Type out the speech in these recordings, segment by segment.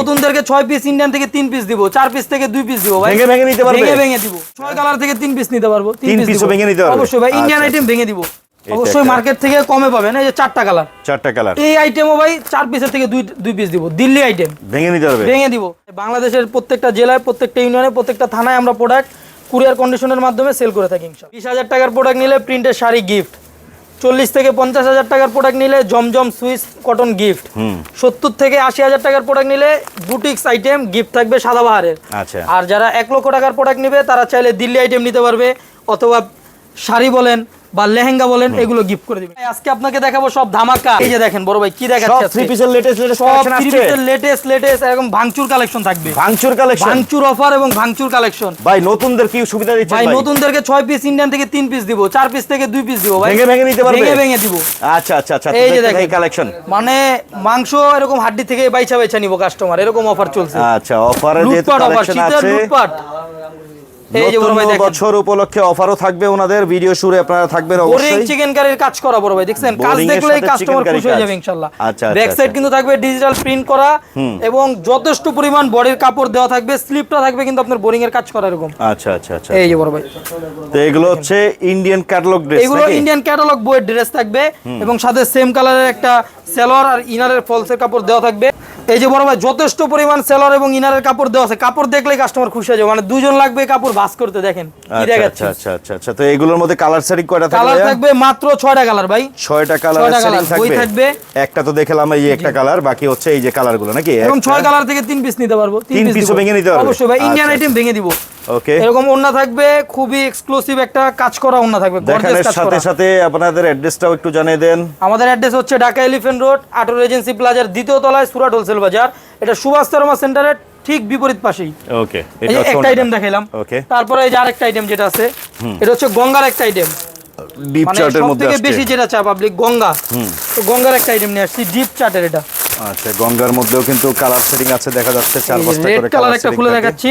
নতুনদেরকে piece Indian থেকে piece দিব piece থেকে পিস দিব ভাই। ভেঙে ভেঙে নিতে পারবে? ভেঙে ভেঙে দিব। কালার থেকে পিস নিতে পারব ও ভেঙে নিতে পারবে? অবশ্যই ভাই ইন্ডিয়ান আচ্ছা। আইটেম ভেঙে দিব। অবশ্যই মার্কেট থেকে কমে পাবেন এই যে চারটা কালার চারটা কালার এই আইটেমও ভাই চার পিসের থেকে দুই দুই পিস দিব দিল্লি আইটেম ভেঙে নিতে পারবে? ভেঙে দিব। বাংলাদেশের প্রত্যেকটা জেলায় প্রত্যেকটা ইউনিয়নে প্রত্যেকটা থানায় আমরা প্রোডাক্ট কুরিয়ার কন্ডিশনের মাধ্যমে সেল করে থাকি বিশ হাজার টাকার প্রোডাক্ট নিলে প্রিন্টের শাড়ি গিফট চল্লিশ থেকে পঞ্চাশ হাজার টাকার প্রোডাক্ট নিলে জমজম সুইস কটন গিফট সত্তর থেকে আশি হাজার টাকার প্রোডাক্ট নিলে বুটিক্স আইটেম গিফট থাকবে সাদাবাহারের আচ্ছা। আর যারা এক লক্ষ টাকার প্রোডাক্ট নিবে তারা চাইলে দিল্লি আইটেম নিতে পারবে অথবা শাড়ি বলেন বা লেহেঙ্গা বলেন এগুলো গিফট করে দিবেন। আজকে আপনাকে দেখাবো সব ধামাকা। এই যে দেখেন বড় ভাই কি সব দেখাচ্ছে থ্রি পিসের লেটেস্ট লেটেস্ট সব কালেকশন থ্রি পিসের লেটেস্ট লেটেস্ট এরকম ভাঙচুর কালেকশন থাকবে। ভাঙচুর কালেকশন ভাঙচুর অফার এবং ভাঙচুর কালেকশন ভাই নতুনদের কি সুবিধা দিচ্ছেন ভাই নতুনদেরকে ছয় পিস ইন্ডিয়ান থেকে তিন পিস দিব চার পিস থেকে দুই পিস দিব ভাই। ভেঙে ভেঙে নিতে পারবে? ভেঙে ভেঙে দিব। আচ্ছা আচ্ছা আচ্ছা এই যে যে দেখেন। কালেকশন মানে মাংস এরকম হাড্ডি থেকে বাইছা বাইছা নিব কাস্টমার এরকম অফার চলছে। আচ্ছা অফারে যেহেতু অফার কালেকশন আছে। লুটপাট। যে বছর উপলক্ষে অফারও থাকবে ওনাদের ভিডিও শুরু আপনারা থাকবেন অবশ্যই। চিকেন কারির কাজ করা বড় ভাই দেখছেন? কাজ দেখলেই কাস্টমার খুশি হয়ে যাবে ইনশাআল্লাহ আচ্ছা, আচ্ছা, ব্যাক সাইড আচ্ছা। কিন্তু থাকবে ডিজিটাল প্রিন্ট করা এবং যথেষ্ট পরিমাণ বডির কাপড় দেওয়া থাকবে স্লিপটা থাকবে কিন্তু আপনার বোরিং এর কাজ করা এরকম। আচ্ছা আচ্ছা আচ্ছা এই যে বড় ভাই। তো এগুলো হচ্ছে ইন্ডিয়ান ক্যাটালগ ড্রেস এগুলো ইন্ডিয়ান ক্যাটালগ বইয়ের ড্রেস থাকবে এবং সাথে সেম কালারের একটা সেলর আর ইনারের ফলসের কাপড় দেওয়া থাকবে। এই যে বড় ভাই যথেষ্ট পরিমাণ সেলর এবং ইনারের কাপড় দেওয়া আছে। কাপড় দেখলে কাস্টমার খুশি হয়ে যাবে। মানে দুজন লাগবে কাপড় ভাস করতে দেখেন কি আচ্ছা দেখাচ্ছে। আচ্ছা আচ্ছা আচ্ছা তো এগুলোর মধ্যে কালার সেটিং কয়টা কালার থাকবে মাত্র ছয়টা কালার ভাই। ছয়টা কালার সেটিং থাকবে। থাকবে। একটা তো দেখলাম এই একটা কালার বাকি হচ্ছে এই যে কালারগুলো নাকি? ছয় কালার থেকে তিন পিস নিতে পারব। তিন দিব। ভেঙে নিতে পারব? অবশ্যই ভাই ইন্ডিয়ান আইটেম ভেঙে দিব। ওকে এরকম ওন্না থাকবে খুবই এক্সক্লুসিভ একটা কাজ করা ওন্না থাকবে কাজ সাথে সাথে আপনাদের অ্যাড্রেসটাও একটু জানিয়ে দেন। আমাদের অ্যাড্রেস হচ্ছে ঢাকা এলিফেন্ট রোড আটোর এজেন্সি প্লাজার দ্বিতীয় তলায় সুরাট হোলসেল বাজার এটা সুভাষ শর্মা সেন্টারের ঠিক বিপরীত পাশেই। ওকে এটা একটা আইটেম দেখাইলাম। ওকে তারপরে এই যে আরেকটা আইটেম যেটা আছে এটা হচ্ছে গঙ্গার একটা আইটেম ডিপ চার্টের মধ্যে আসছে। বেশি যেটা চা পাবলিক গঙ্গা। তো গঙ্গার একটা আইটেম নিয়ে আসছি ডিপ চার্টের এটা। আচ্ছা গঙ্গার মধ্যেও কিন্তু কালার সেটিং আছে দেখা যাচ্ছে চার পাঁচটা করে কালার একটা খুলে দেখাচ্ছি।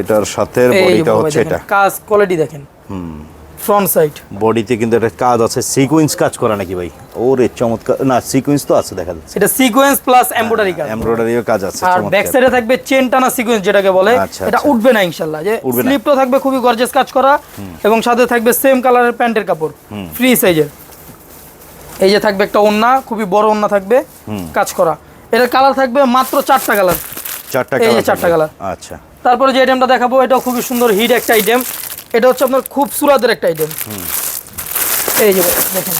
এটার সাথে বডিটা হচ্ছে এটা। কাজ কোয়ালিটি দেখেন। হুম। ফ্রন্ট সাইড বডিতে কিন্তু একটা কাজ আছে সিকোয়েন্স কাজ করা নাকি ভাই? ওরে চমৎকার না সিকোয়েন্স তো আছে দেখা যাচ্ছে। এটা সিকোয়েন্স প্লাস এমব্রয়ডারি কাজ। এমব্রয়ডারিও কাজ আছে আর ব্যাক সাইডে থাকবে চেন টানা সিকোয়েন্স যেটাকে বলে আচ্ছা, এটা আচ্ছা। উঠবে না ইনশাআল্লাহ যে। স্লিপটা থাকবে খুবই গর্জিয়াস কাজ করা এবং সাথে থাকবে সেম কালারের প্যান্টের কাপড় ফ্রি সাইজের এই যে থাকবে একটা ওন্না খুবই বড় ওন্না থাকবে কাজ করা। এটার কালার থাকবে মাত্র চারটা কালার চারটা কালার চারটা colour। আচ্ছা। তারপরে যে আইটেমটা দেখাবো এটাও খুবই সুন্দর হিট একটা আইটেম এটা হচ্ছে আপনার খুব সুরাতের একটা আইটেম এই যে দেখেন।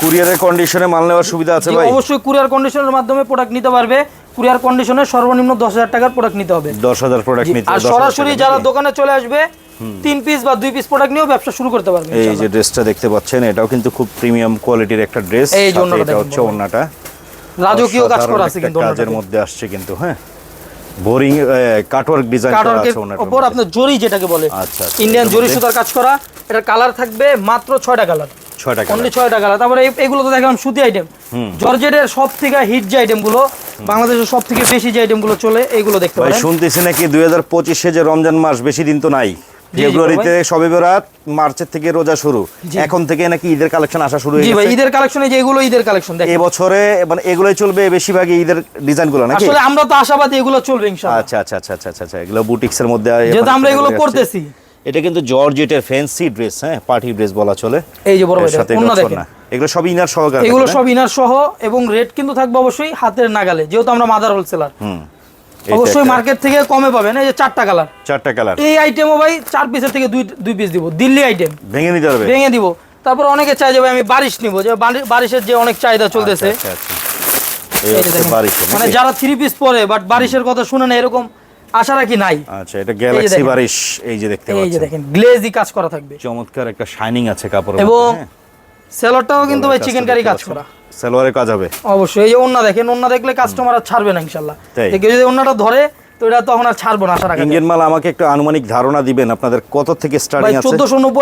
কুরিয়ারের কন্ডিশনে মাল নেওয়ার সুবিধা আছে ভাই? অবশ্যই কুরিয়ার কন্ডিশনের মাধ্যমে প্রোডাক্ট নিতে পারবে। কুরিয়ার কন্ডিশনে সর্বনিম্ন দশ হাজার টাকার প্রোডাক্ট নিতে হবে। দশ হাজার প্রোডাক্ট নিতে আর সরাসরি যারা দোকানে চলে আসবে তিন পিস বা দুই পিস প্রোডাক্ট নিয়েও ব্যবসা শুরু করতে পারবে এই যে ড্রেসটা দেখতে পাচ্ছেন এটাও কিন্তু খুব প্রিমিয়াম কোয়ালিটির একটা ড্রেস এই যে ওড়নাটা এটা হচ্ছে ওন্নাটা। রাজকীয় কাজ করা আছে কিন্তু কাজের মধ্যে আসছে কিন্তু হ্যাঁ। বোরিং কাটওয়ার্ক ডিজাইন করা আছে ওনার উপর আপনার জরি যেটাকে বলে আচ্ছা, আচ্ছা, ইন্ডিয়ান জরি সুতার কাজ করা এটার কালার থাকবে মাত্র ছয়টা কালার ছয়টা অনলি কালার ছয়টা কালার তারপরে এগুলো তো দেখলাম সুতি আইটেম জর্জেটের সব থেকে হিট যে আইটেমগুলো বাংলাদেশের সব থেকে বেশি যে আইটেমগুলো চলে এইগুলো দেখতে পারেন। শুনতেছি নাকি দুই হাজার পঁচিশে যে রমজান মাস বেশি দিন তো নাই। ফেব্রুয়ারিতে সবে বেরাত মার্চের থেকে রোজা শুরু। এখন থেকে নাকি ঈদের কালেকশন আসা শুরু হয়ে ভাই ঈদের কালেকশনে যে এগুলো ঈদের কালেকশন দেখেন। এবছরে মানে এগুলোই চলবে বেশিরভাগ ঈদের ডিজাইনগুলো নাকি? আসলে আমরা তো আশাবাদী এগুলো চলবে ইনশাআল্লাহ। আচ্ছা আচ্ছা আচ্ছা আচ্ছা আচ্ছা এগুলো বুটিক্স এর মধ্যে যেহেতু আমরা এগুলো করতেছি। এটা কিন্তু জর্জেটের ফ্যান্সি ড্রেস হ্যাঁ পার্টি ড্রেস বলা চলে। এই যে বড় ভাই অন্য দেখেন। এগুলো সব ইনার সহকারে এগুলো সব ইনার সহ এবং রেট কিন্তু থাকবে অবশ্যই হাতের নাগালে যেহেতু আমরা মাদার হোলসেলার হুম। এই অবশ্যই মার্কেট থেকে কমে পাবেন এই যে চারটা কালার চারটা কালার এই আইটেমও ভাই চার পিসের থেকে দুই দুই পিস দিব দিল্লি আইটেম ভেঙে নিতে পারবে ভেঙে দিব। তারপর অনেকে চাই যে ভাই আমি বারিশ নিব যে বারিশের যে অনেক চাহিদা চলতেছে। আচ্ছা, আচ্ছা, আচ্ছা। মানে যারা থ্রি পিস পরে বাট বারিশের কথা শুনে না এরকম আশা রাখি নাই। আচ্ছা এটা গ্যালাক্সি বারিশ এই যে দেখতে পাচ্ছেন এই যে দেখেন গ্লেজি কাজ করা থাকবে। চমৎকার একটা শাইনিং আছে কাপড়ের এবং মধ্যে, হ্যাঁ? সেলরটাও কিন্তু ভাই চিকেন কারি কাজ করা। সালোয়ারে কাজ হবে। অবশ্যই এই যে ওন্না দেখেন ওন্না দেখলে কাস্টমার আর ছাড়বে না ইনশাল্লাহ। এই কেউ যদি ওন্নাটা ধরে তো এটা তখন আর ছাড়বো না আশা রাখা ইন্ডিয়ান মাল আমাকে একটু আনুমানিক ধারণা দিবেন আপনাদের কত থেকে স্টার্টিং আছে?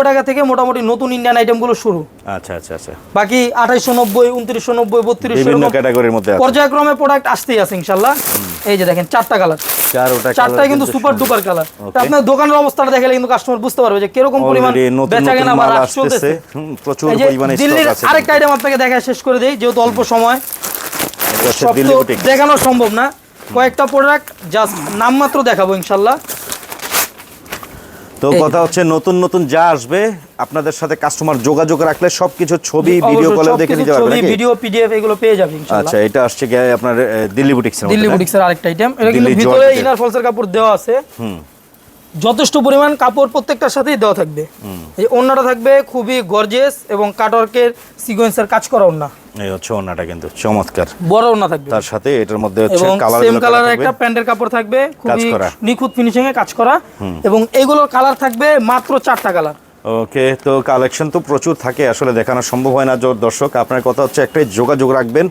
টাকা থেকে মোটামুটি নতুন ইন্ডিয়ান আইটেমগুলো শুরু। আচ্ছা আচ্ছা আচ্ছা। বাকি আঠাইশো নব্বই উনত্রিশশো নব্বই বত্রিশশো বিভিন্ন ক্যাটাগরির মধ্যে আছে। পর্যায়ক্রমে প্রোডাক্ট আসতেই আছে ইনশাল্লাহ এই যে দেখেন চারটা কালার চারোটা চারটাই কিন্তু সুপার ডুপার কালার আপনার দোকানের অবস্থাটা দেখালে কিন্তু কাস্টমার বুঝতে পারবে যে কীরকম পরিমাণ অলরেডি নতুন বেচা নতুন কেনা বা রাশ চলতেছে। প্রচুর পরিমাণে দিল্লির আরেকটা আইটেম আপনাকে দেখা শেষ করে দেই যেহেতু অল্প সময়। দেখানো সম্ভব না। কয়েকটা প্রোডাক্ট জাস্ট নামমাত্র দেখাবো ইনশাল্লাহ। তো কথা হচ্ছে নতুন নতুন যা আসবে আপনাদের সাথে কাস্টমার যোগাযোগ রাখলে সবকিছু ছবি ভিডিও কলে দেখে নিতে পারবেন ছবি নাকি? ভিডিও পিডিএফ এগুলো পেয়ে যাবেন ইনশাআল্লাহ আচ্ছা এটা আসছে কি আপনার দিল্লি বুটিক্স দিল্লি বুটিক্সের আরেকটা আইটেম এটা কিন্তু দিল্লি ভিতরে ইনার ফলসের কাপড় দেওয়া আছে। যথেষ্ট পরিমাণ কাপড় প্রত্যেকটার সাথেই দেওয়া থাকবে। এই ওন্নাটা থাকবে খুবই গর্জেস এবং কাটওয়ার্কের সিকোয়েন্সের কাজ করা ওন্না। এই হচ্ছে ওনাটা কিন্তু চমৎকার। বড় ওন্না থাকবে। তার সাথে এটার মধ্যে হচ্ছে কালার সেম কালারের একটা প্যান্টের কাপড় থাকবে খুবই। নিখুঁত ফিনিশিং এ কাজ করা। এবং এইগুলোর কালার থাকবে মাত্র চারটা কালার ওকে তো কালেকশন তো প্রচুর থাকে আসলে দেখানো সম্ভব হয় না দর্শক। আপনার কথা হচ্ছে একটাই যোগাযোগ রাখবেন।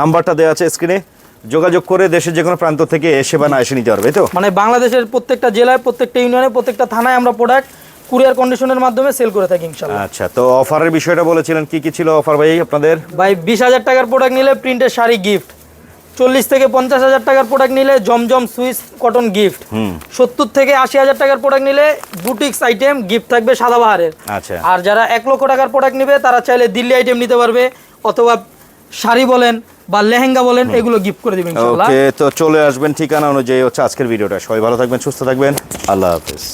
নাম্বারটা দেওয়া আছে স্ক্রিনে যোগাযোগ করে দেশের যে কোনো প্রান্ত থেকে এসে বা না এসে নিতে পারবে তো? মানে বাংলাদেশের প্রত্যেকটা জেলায় প্রত্যেকটা ইউনিয়নে প্রত্যেকটা থানায় আমরা প্রোডাক্ট কুরিয়ার কন্ডিশনের মাধ্যমে সেল করে থাকি ইনশাল্লাহ আচ্ছা তো অফারের বিষয়টা বলেছিলেন কি কি ছিল অফার ভাই আপনাদের? ভাই বিশ হাজার টাকার প্রোডাক্ট নিলে প্রিন্টের শাড়ি গিফট চল্লিশ থেকে পঞ্চাশ হাজার টাকার প্রোডাক্ট নিলে জমজম সুইস কটন গিফট সত্তর থেকে আশি হাজার টাকার প্রোডাক্ট নিলে বুটিক্স আইটেম গিফট থাকবে সাদাবাহারের আচ্ছা। আর যারা এক লক্ষ টাকার প্রোডাক্ট নেবে তারা চাইলে দিল্লি আইটেম নিতে পারবে অথবা শাড়ি বলেন বা লেহেঙ্গা বলেন এগুলো গিফট করে দিবেন ওকে তো চলে আসবেন ঠিকানা অনুযায়ী হচ্ছে আজকের ভিডিওটা। সবাই ভালো থাকবেন সুস্থ থাকবেন। আল্লাহ হাফেজ।